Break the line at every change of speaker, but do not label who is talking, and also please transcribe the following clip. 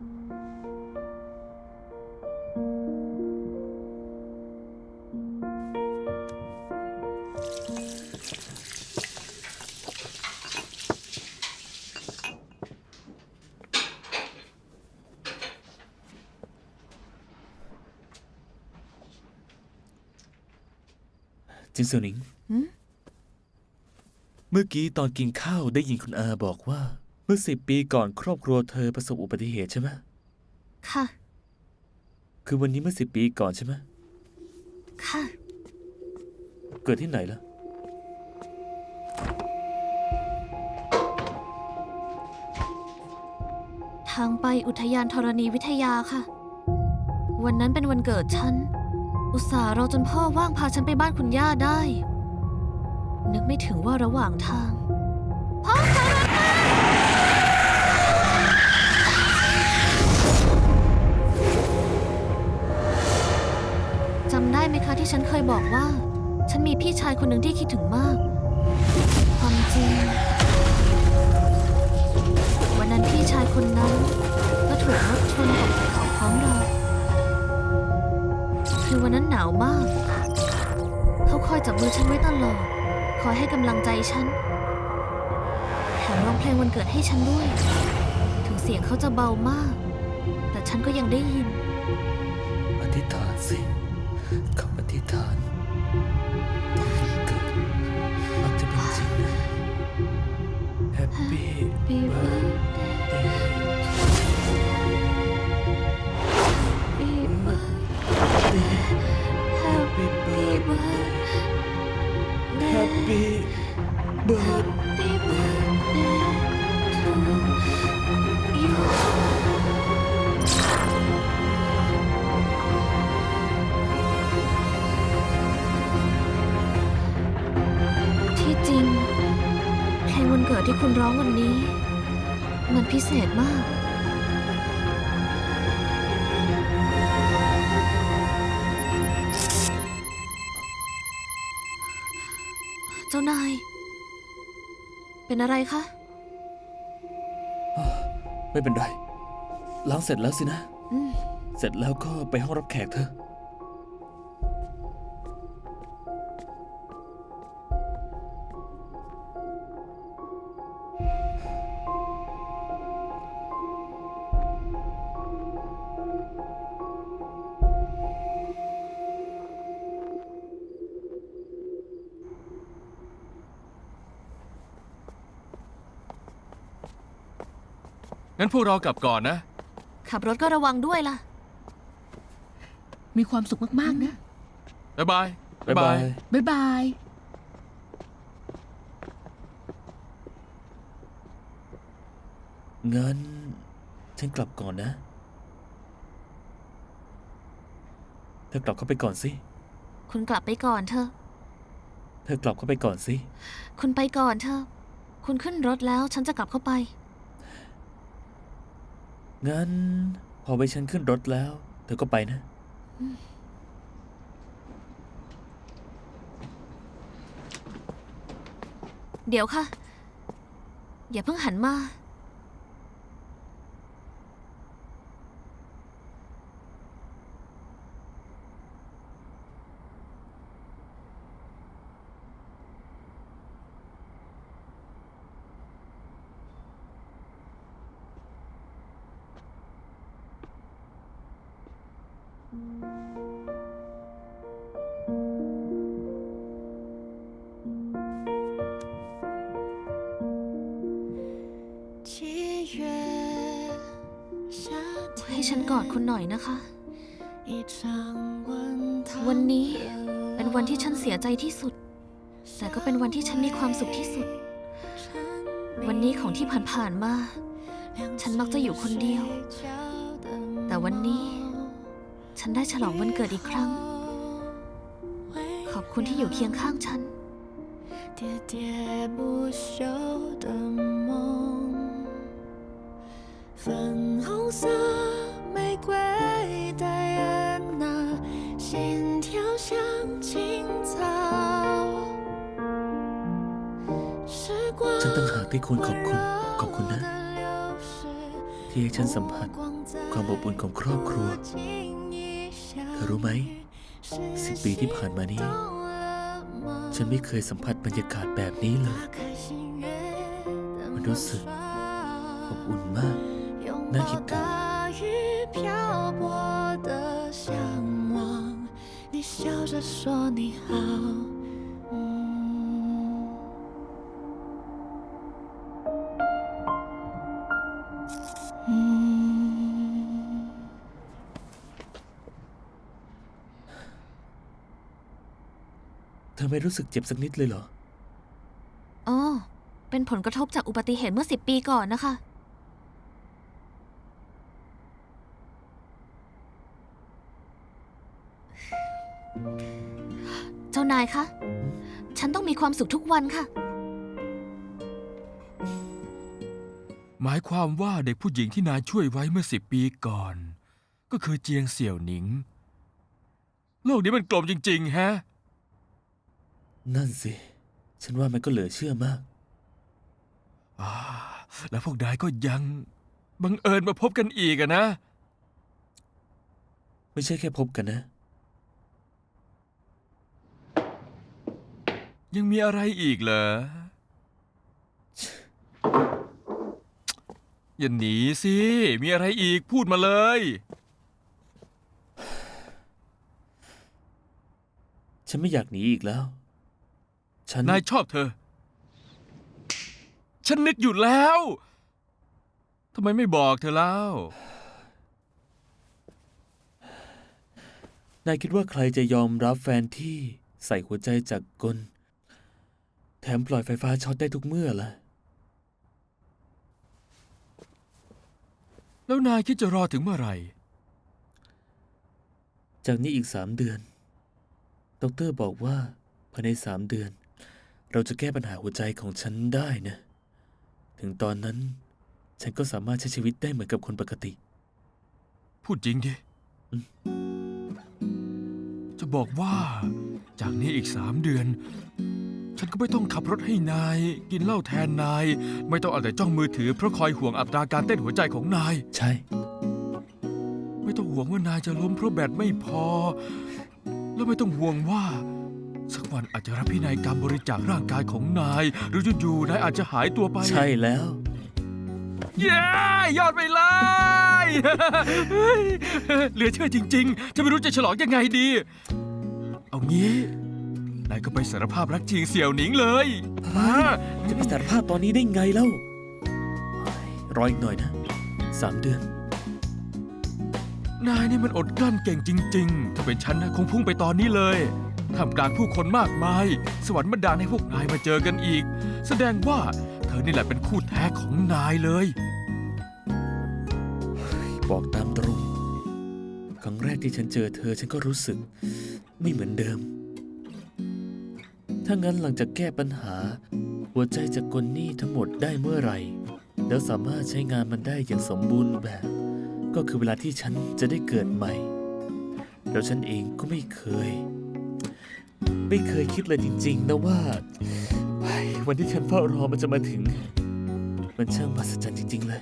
จินเซียวหนิง เมื่อกี้ตอนกินข้าวได้ยินคุณอาบอกว่าเมื่อสิบปีก่อนครอบครัวเธอประสบอุบัติเหตุใช่ไหม
ค่ะ
คือวันนี้เมื่อสิบปีก่อนใช่ไหม
ค่ะ
เกิดที่ไหนล่ะ
ทางไปอุทยานธรณีวิทยาค่ะ วันนั้นเป็นวันเกิดฉัน อุตส่าห์รอจนพ่อว่างพาฉันไปบ้านคุณย่าได้ นึกไม่ถึงว่าระหว่างทาง พ่อคะ ได้ไหมคะที่ฉันเคยบอกว่า ฉันมีพี่ชายคนหนึ่งที่คิดถึงมาก ความจริง วันนั้นพี่ชายคนนั้นก็ถูกรถชนกับเขาพร้อมเราคือวันนั้นหนาวมาก เขาคอยจับมือฉันไว้ตลอดคอยให้กำลังใจฉันแถมร้องเพลงวันเกิดให้ฉันด้วย ถึงเสียงเขาจะเบามาก แต่ฉันก็ยังได้ยิน
อธิษฐานสิ คำอธิษฐานตอนวันเกิดมักจะเป็นจริงนะ Happy
Happy
birthday
Happy birthday Happy birthday
Happy birthday
Happy birthday ที่จริง เพลงวันเกิดที่คุณร้องวันนี้ มันพิเศษมาก เจ้านาย เป็นอะไรคะ
ไม่เป็นไร ล้างเสร็จแล้วสินะ
อืม
เสร็จแล้วก็ไปห้องรับแขกเธอะ
งั้นพวกเรากลับก่อนนะ
ขับรถก็ระวังด้วยล่ะ
มีความสุขมากๆนะ
บ๊ายบาย
บ๊ายบาย
บ๊ายบาย
งั้นฉันกลับก่อนนะ เธอกลับเข้าไปก่อนสิ
คุณกลับไปก่อนเถอะ
เธอกลับเข้าไปก่อนสิ
คุณไปก่อนเถอะ คุณขึ้นรถแล้วฉันจะกลับเข้าไป
งั้น พอไปฉันขึ้นรถแล้ว เธอก็ไปนะ
เดี๋ยวค่ะ อย่าเพิ่งหันมา ให้ฉันกอดคุณหน่อยนะคะ วันนี้เป็นวันที่ฉันเสียใจที่สุด แต่ก็เป็นวันที่ฉันมีความสุขที่สุด วันนี้ของที่ผ่านๆมา ฉันมักจะอยู่คนเดียว แต่วันนี้ ฉันได้ฉลองวันเกิดอีกครั้ง ขอบคุณที่อยู่เคียงข้างฉัน
喋喋不休的梦，粉红色玫瑰戴安娜，心跳像青草。时光
ฉันตั้งหากที่ควรขอบคุณ ขอบคุณนะ
的流逝
ที่ให้ฉันสัมผัสความอบอุ่นของครอบครัว เธ อรู้ไหม สิบปีที่ผ่านมานี้ ฉันไม่เคยสัมผัสบรรยากาศแบบนี้เลย มันรู้สึกอบอุ่นมาก
那
那你
大雨漂泊的向往，你笑着说你好。
ไม่รู้สึกเจ็บสักนิดเลยเหรอ
อ๋อ เป็นผลกระทบจากอุบัติเหตุเมื่อสิบปีก่อนนะคะ เจ้านายคะ ฉันต้องมีความสุขทุกวันค่ะ
หมายความว่าเด็กผู้หญิงที่นายช่วยไว้เมื่อสิบปีก่อน ก็คือเจียงเสี่ยวหนิง โลกนี้มันกลมจริง ๆ ฮะ
นั่นสิ ฉันว่ามันก็เหลือเชื่อมาก
อ่าแล้วพวกนายก็ยังบังเอิญมาพบกันอีกอะนะ
ไม่ใช่แค่พบกันนะ
ยังมีอะไรอีกเหรอ อย่าหนีสิ มีอะไรอีกพูดมาเลย
ฉันไม่อยากหนีอีกแล้ว ฉัน
นายชอบเธอ ฉันนึกอยู่แล้ว ทำไมไม่บอกเธอเล่า
นายคิดว่าใครจะยอมรับแฟนที่ใส่หัวใจจากกล แถมปล่อยไฟฟ้าช็อตได้ทุกเมื่อล่ะ
แล้วนายคิดจะรอถึงเมื่อไหร่
จากนี้อีกสามเดือนดอกเตอรบอกว่าภายในสามเดือน เราจะแก้ปัญหาหัวใจของฉันได้นะ ถึงตอนนั้น ฉันก็สามารถใช้ชีวิตได้เหมือนกับคนปกติ
พูดจริงดิ จะบอกว่า จากนี้อีกสามเดือน ฉันก็ไม่ต้องขับรถให้นาย กินเหล้าแทนนาย ไม่ต้องเอาแต่จ้องมือถือเพราะคอยห่วงอัตราการเต้นหัวใจของนาย
ใช่
ไม่ต้องห่วงว่านายจะล้มเพราะแบตไม่พอ แล้วไม่ต้องห่วงว่า สักวันอาจจะรับพินัยกรรมบริจาคร่างกายของนาย หรืออยู่ๆนายอาจจะหายตัวไป
ใช่แล้ว
เย้ยอดไปเลยเฮ้ยเหลือเชื่อจริงๆ จะไม่รู้จะฉลองยังไงดี เอางี้ นายก็ไปสารภาพรักจริงเสี่ยวหนิงเลยมา
จะไปสารภาพตอนนี้ได้ไงเล่าเฮ้ยรออีกหน่อยนะสามเดือน
นายนี่มันอดกลั้นเก่งจริง ๆ ถ้าเป็นฉันนะคงพุ่งไปตอนนี้เลย ท่ามกลางผู้คนมากมาย สวรรค์บันดาลให้พวกนายมาเจอกันอีก แสดงว่าเธอนี่แหละเป็นคู่แท้ของนายเลย
บอกตามตรง ครั้งแรกที่ฉันเจอเธอฉันก็รู้สึก ไม่เหมือนเดิม ถ้างั้นหลังจากแก้ปัญหา หัวใจจากกลนี้ทั้งหมดได้เมื่อไหร่ แล้วสามารถใช้งานมันได้อย่างสมบูรณ์แบบ ก็คือเวลาที่ฉันจะได้เกิดใหม่ แล้วฉันเองก็ไม่เคย ไม่เคยคิดเลยจริง ๆ นะว่า วันที่ฉันเฝ้ารอมันจะมาถึง มันช่างมหัศจรรย์จริง ๆ เลย